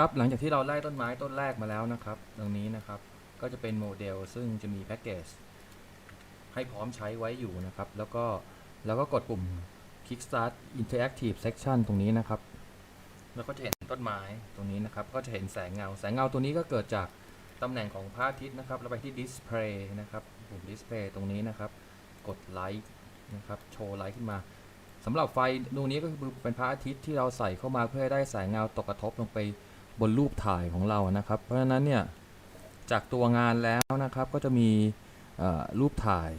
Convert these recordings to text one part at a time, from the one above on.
ครับหลังจากที่เราไล่ต้นไม้ต้นแรกมาแล้วนะครับ ตรงนี้นะครับก็จะเป็นโมเดลซึ่งจะมีแพ็กเกจให้พร้อมใช้ไว้อยู่นะครับ แล้วก็แล้วก็กดปุ่ม Kickstart Interactive Section ตรงนี้นะครับ แล้วก็จะเห็นต้นไม้ตรงนี้นะครับ ก็จะเห็นแสงเงา แสงเงาตัวนี้ก็เกิดจากตำแหน่งของพระอาทิตย์นะครับเราไปที่ Display นะครับปุ่ม Display ตรงนี้นะครับ กดไลท์นะครับ โชว์ไลท์ขึ้นมาสำหรับไฟดวงนี้ก็คือเป็นพระอาทิตย์ที่เราใส่เข้ามาเพื่อให้ได้แสงเงาตกกระทบลงไป บนรูปถ่ายของเรานะครับ เพราะฉะนั้นเนี่ยจากตัวงานแล้วนะครับก็จะมีรูปถ่าย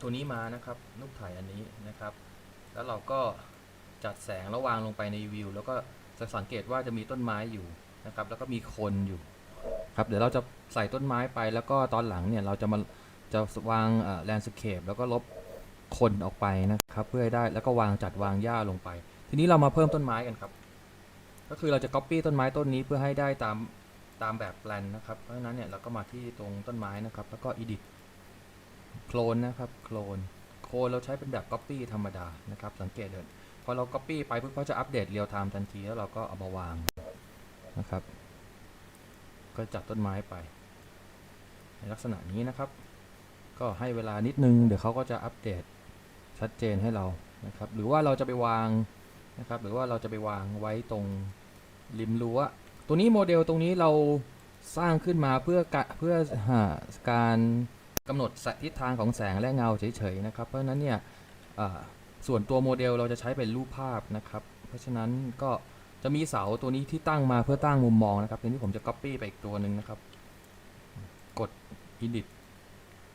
ตัวนี้มานะครับรูปถ่ายอันนี้นะครับ แล้วเราก็จัดแสงแล้ววางลงไปในวิวแล้วก็จะสังเกตว่าจะมีต้นไม้อยู่นะครับ แล้วก็มีคนอยู่ครับเดี๋ยวเราจะใส่ต้นไม้ไปแล้วก็ตอนหลังเนี่ยเราจะมาจะวางแลนด์สเคปแล้วก็ลบคนออกไปนะครับ เพื่อให้ได้แล้วก็วางจัดวางหญ้าลงไป ทีนี้เรามาเพิ่มต้นไม้กันครับ ก็คือเราจะ Copy ต้นไม้ต้นนี้เพื่อให้ได้ตามตามแบบแปลนนะครับ เพราะฉะนั้นเนี่ยเราก็มาที่ตรงต้นไม้นะครับ แล้วก็ Edit โคลนนะครับโคลนโคลนเราใช้เป็นแบบ Copy ธรรมดานะครับ สังเกตเลยพอเรา Copy ไปปุ๊บเขาจะอัปเดตเรียลไทม์ทันทีแล้วเราก็เอามาวางนะครับ ก็จัดต้นไม้ไป ในลักษณะนี้นะครับ ก็ให้เวลานิดนึง เดี๋ยวเขาก็จะอัปเดตชัดเจนให้เรานะครับ หรือว่าเราจะไปวางนะครับ หรือว่าเราจะไปวางไว้ตรง ริมรั้วตัวนี้โมเดลตรงนี้เราสร้างขึ้นมาเพื่อกะเพื่อหาการกำหนดทิศทางของแสงและเงาเฉยๆนะครับ เพราะฉะนั้นเนี่ยส่วนตัวโมเดลเราจะใช้เป็นรูปภาพนะครับ เพราะฉะนั้นก็จะมีเสาตัวนี้ที่ตั้งมาเพื่อตั้งมุมมองนะครับทีนี้ผมจะ Copy ไปอีกตัวหนึ่งนะครับ กด Edit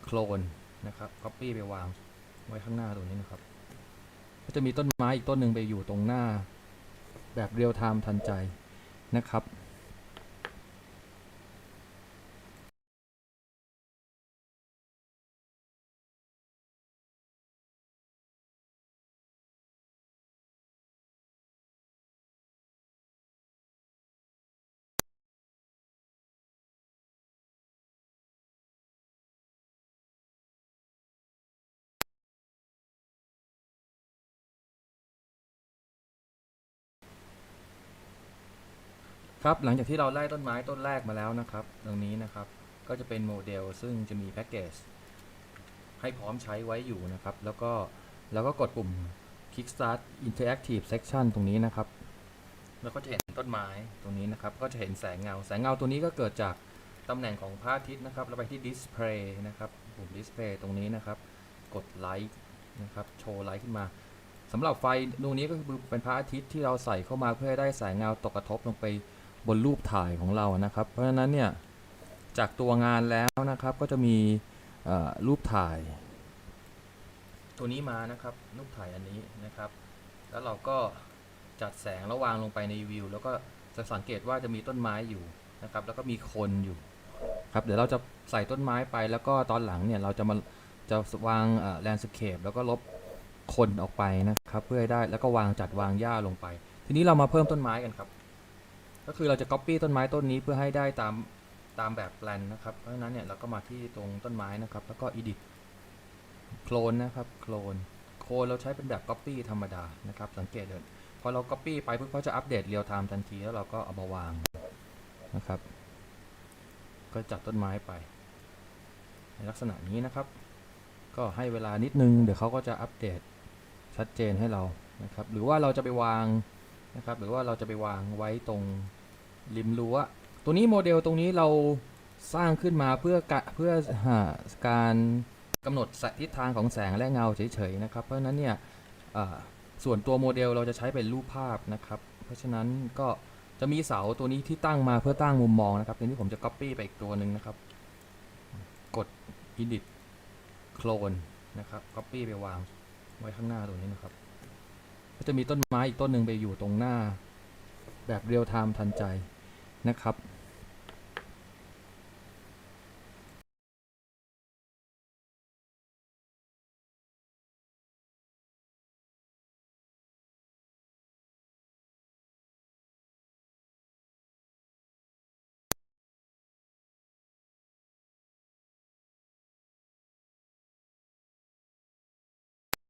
Clone นะครับ Copy ไปวางไว้ข้างหน้าตัวนี้นะครับ ก็จะมีต้นไม้อีกต้นหนึ่งไปอยู่ตรงหน้าแบบเรียลไทม์ทันใจ นะครับ ครับหลังจากที่เราไล่ต้นไม้ต้นแรกมาแล้วนะครับ ตรงนี้นะครับก็จะเป็นโมเดลซึ่งจะมีแพ็กเกจให้พร้อมใช้ไว้อยู่นะครับ แล้วก็แล้วก็กดปุ่ม Kickstart Interactive Section ตรงนี้นะครับ แล้วก็จะเห็นต้นไม้ตรงนี้นะครับ ก็จะเห็นแสงเงา แสงเงาตัวนี้ก็เกิดจากตำแหน่งของพระอาทิตย์นะครับ เราไปที่ Display นะครับ ปุ่ม Display ตรงนี้นะครับ กดไลท์นะครับ โชว์ไลท์ขึ้นมาสำหรับไฟดวงนี้ก็คือเป็นพระอาทิตย์ที่เราใส่เข้ามาเพื่อให้ได้แสงเงาตกกระทบลงไป บนรูปถ่ายของเรานะครับ เพราะฉะนั้นเนี่ยจากตัวงานแล้วนะครับก็จะมีรูปถ่าย ตัวนี้มานะครับรูปถ่ายอันนี้นะครับ แล้วเราก็จัดแสงแล้ววางลงไปในวิวแล้วก็จะสังเกตว่าจะมีต้นไม้อยู่นะครับ แล้วก็มีคนอยู่ครับเดี๋ยวเราจะใส่ต้นไม้ไปแล้วก็ตอนหลังเนี่ยเราจะมาจะวางแลนด์สเคปแล้วก็ลบคนออกไปนะครับ เพื่อให้ได้แล้วก็วางจัดวางหญ้าลงไป ทีนี้เรามาเพิ่มต้นไม้กันครับ ก็คือเราจะ Copy ต้นไม้ต้นนี้เพื่อให้ได้ตามตามแบบแปลนนะครับ เพราะฉะนั้นเนี่ยเราก็มาที่ตรงต้นไม้นะครับ แล้วก็ Edit โคลนนะครับโคลนโคลนเราใช้เป็นแบบ Copy ธรรมดานะครับ สังเกตเลยพอเรา Copy ไปปุ๊บเขาจะอัปเดตเรียลไทม์ทันทีแล้วเราก็เอามาวางนะครับ ก็จัดต้นไม้ไป ในลักษณะนี้นะครับ ก็ให้เวลานิดนึง เดี๋ยวเขาก็จะอัปเดตชัดเจนให้เรานะครับ หรือว่าเราจะไปวาง นะครับหรือว่าเราจะไปวางไว้ตรงริมรั้วตัวนี้โมเดลตรงนี้เราสร้างขึ้นมาเพื่อกะเพื่อหาการกำหนดทิศทางของแสงและเงาเฉยๆนะครับ เพราะฉะนั้นเนี่ยส่วนตัวโมเดลเราจะใช้เป็นรูปภาพนะครับ เพราะฉะนั้นก็จะมีเสาตัวนี้ที่ตั้งมาเพื่อตั้งมุมมองนะครับทีนี้ผมจะ Copy ไปอีกตัวหนึ่งนะครับ กด Edit Clone นะครับ Copy ไปวางไว้ข้างหน้าตรงนี้นะครับ จะมีต้นไม้อีกต้นหนึ่งไปอยู่ตรงหน้า แบบเรียลไทม์ทันใจนะครับ